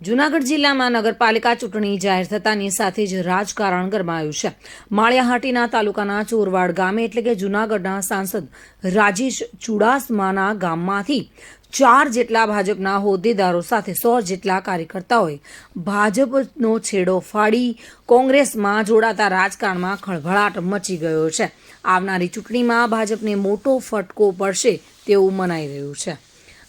જૂનાગઢ જિલ્લામાં નગરપાલિકા ચૂંટણી જાહેર થતાની સાથે જ રાજકારણ ગરમાયું છે. માળિયાહાટીના તાલુકાના ચોરવાડ ગામે એટલે કે જૂનાગઢના સાંસદ રાજેશ ચુડાસમાના ગામમાંથી ચાર જેટલા ભાજપના હોદ્દેદારો સાથે સો જેટલા કાર્યકર્તાઓએ ભાજપનો છેડો ફાડી કોંગ્રેસમાં જોડાતા રાજકારણમાં ખળભળાટ મચી ગયો છે. આવનારી ચૂંટણીમાં ભાજપને મોટો ફટકો પડશે તેવું મનાઈ રહ્યું છે.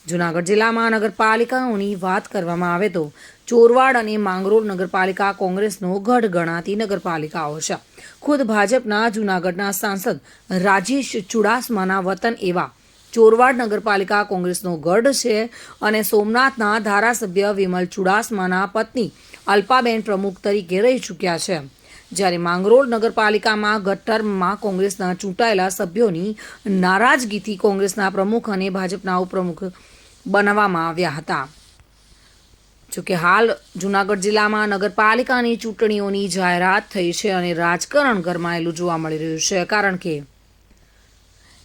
જૂનાગઢ જિલ્લામાં નગરપાલિકાઓની વાત કરવામાં આવે તો ચોરવાડ અને માંગરોળ નગરપાલિકા કોંગ્રેસનો ગઢ ગણાતી નગરપાલિકાઓ છે. ખુદ ભાજપના જૂનાગઢના સાંસદ રાજેશ ચુડાસમાના વતન એવા ચોરવાડ નગરપાલિકા કોંગ્રેસનો ગઢ છે અને સોમનાથના ધારાસભ્ય વિમલ ચુડાસમાના પત્ની અલ્પાબેન પ્રમુખ તરીકે રહી ચૂક્યા છે. જ્યારે માંગરોળ નગરપાલિકામાં ગત ટર્મમાં કોંગ્રેસના ચૂંટાયેલા સભ્યોની નારાજગીથી કોંગ્રેસના પ્રમુખ અને ભાજપના ઉપપ્રમુખ બનાવવામાં આવ્યા હતા. જોકે હાલ જૂનાગઢ જિલ્લામાં નગરપાલિકાની ચૂંટણીઓની જાહેરાત થઈ છે અને રાજકારણ ગરમાયેલું જોવા મળી રહ્યું છે, કારણ કે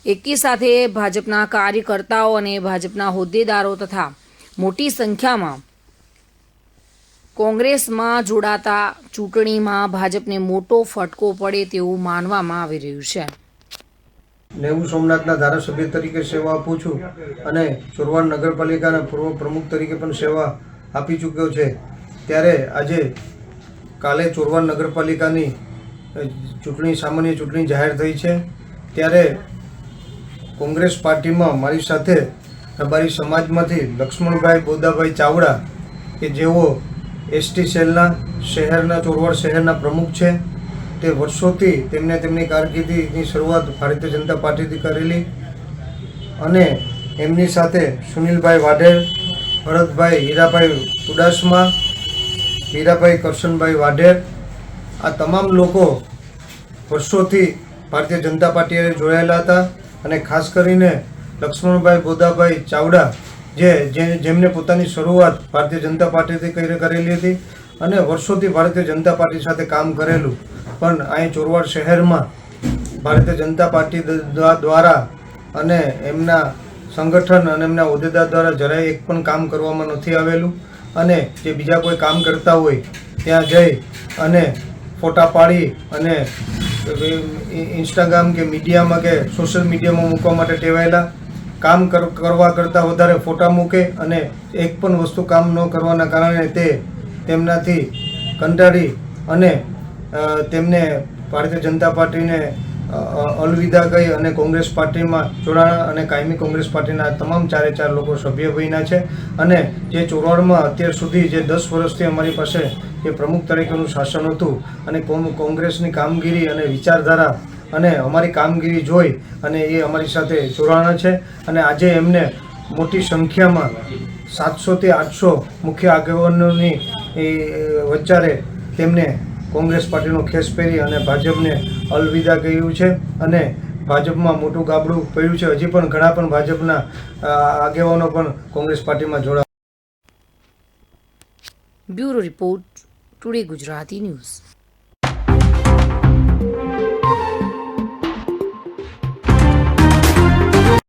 એકી સાથે ભાજપના કાર્યકર્તાઓ અને ભાજપના હોદ્દેદારો તથા મોટી સંખ્યામાં કોંગ્રેસમાં જોડાતા ચૂંટણીમાં ભાજપને મોટો ફટકો પડે તેવું માનવામાં આવી રહ્યું છે. નેવું સોમનાથના ધારાસભ્ય તરીકે સેવા આપું છું અને ચોરવાડ નગરપાલિકાના પૂર્વ પ્રમુખ તરીકે પણ સેવા આપી ચૂક્યો છે. ત્યારે આજે કાલે ચોરવાડ નગરપાલિકાની ચૂંટણી, સામાન્ય ચૂંટણી જાહેર થઈ છે. ત્યારે કોંગ્રેસ પાર્ટીમાં મારી સાથે રબારી સમાજમાંથી લક્ષ્મણભાઈ બોદાભાઈ ચાવડા, કે જેઓ એસટી સેલના શહેરના, ચોરવાડ શહેરના પ્રમુખ છે. તે વર્ષોથી તેમને તેમની કારકિર્દીની શરૂઆત ભારતીય જનતા પાર્ટીથી કરેલી અને એમની સાથે સુનિલભાઈ વાઢેર, ભરતભાઈ હીરાભાઈ ઉડાસમા, હીરાભાઈ કરશનભાઈ વાઢેર, આ તમામ લોકો વર્ષોથી ભારતીય જનતા પાર્ટીએ જોડાયેલા હતા અને ખાસ કરીને લક્ષ્મણભાઈ બોદાભાઈ ચાવડા જે જેમને પોતાની શરૂઆત ભારતીય જનતા પાર્ટીથી કરી- કરેલી હતી અને વર્ષોથી ભારતીય જનતા પાર્ટી સાથે કામ કરેલું પણ અહીં ચોરવાડ શહેરમાં ભારતીય જનતા પાર્ટી દ્વારા અને એમના સંગઠન અને એમના હોદ્દેદાર દ્વારા જરાય એક પણ કામ કરવામાં નથી આવેલું. અને જે બીજા કોઈ કામ કરતા હોય, ત્યાં જઈ અને ફોટા પાડી અને ઇન્સ્ટાગ્રામ કે મીડિયામાં કે સોશિયલ મીડિયામાં મૂકવા માટે ટેવાયેલા. કામ કર- કરવા કરતાં વધારે ફોટા મૂકે અને એક પણ વસ્તુ કામ ન કરવાના કારણે તે તેમનાથી કંટાળી અને તેમને ભારતીય જનતા પાર્ટીને અલવિદા કહી અને કોંગ્રેસ પાર્ટીમાં જોડાણા અને કાયમી કોંગ્રેસ પાર્ટીના તમામ ચારે ચાર લોકો સભ્ય બન્યા છે. અને જે ચોરાણમાં અત્યાર સુધી જે દસ વર્ષથી અમારી પાસે જે પ્રમુખ તરીકેનું શાસન હતું અને કોંગ્રેસની કામગીરી અને વિચારધારા અને અમારી કામગીરી જોઈ અને એ અમારી સાથે જોડાણા છે. અને આજે એમને મોટી સંખ્યામાં સાતસોથી આઠસો મુખ્ય આગેવાનોની વચ્ચારે તેમને કોંગ્રેસ પાર્ટીનો ખેસ પહેરી અને ભાજપને અલવિદા કહ્યું છે અને ભાજપમાં મોટું ગાબડું પડ્યું છે. હજી પણ ઘણા પણ ભાજપના આગેવાનો પણ કોંગ્રેસ પાર્ટીમાં જોડા bureau report, today Gujarati news.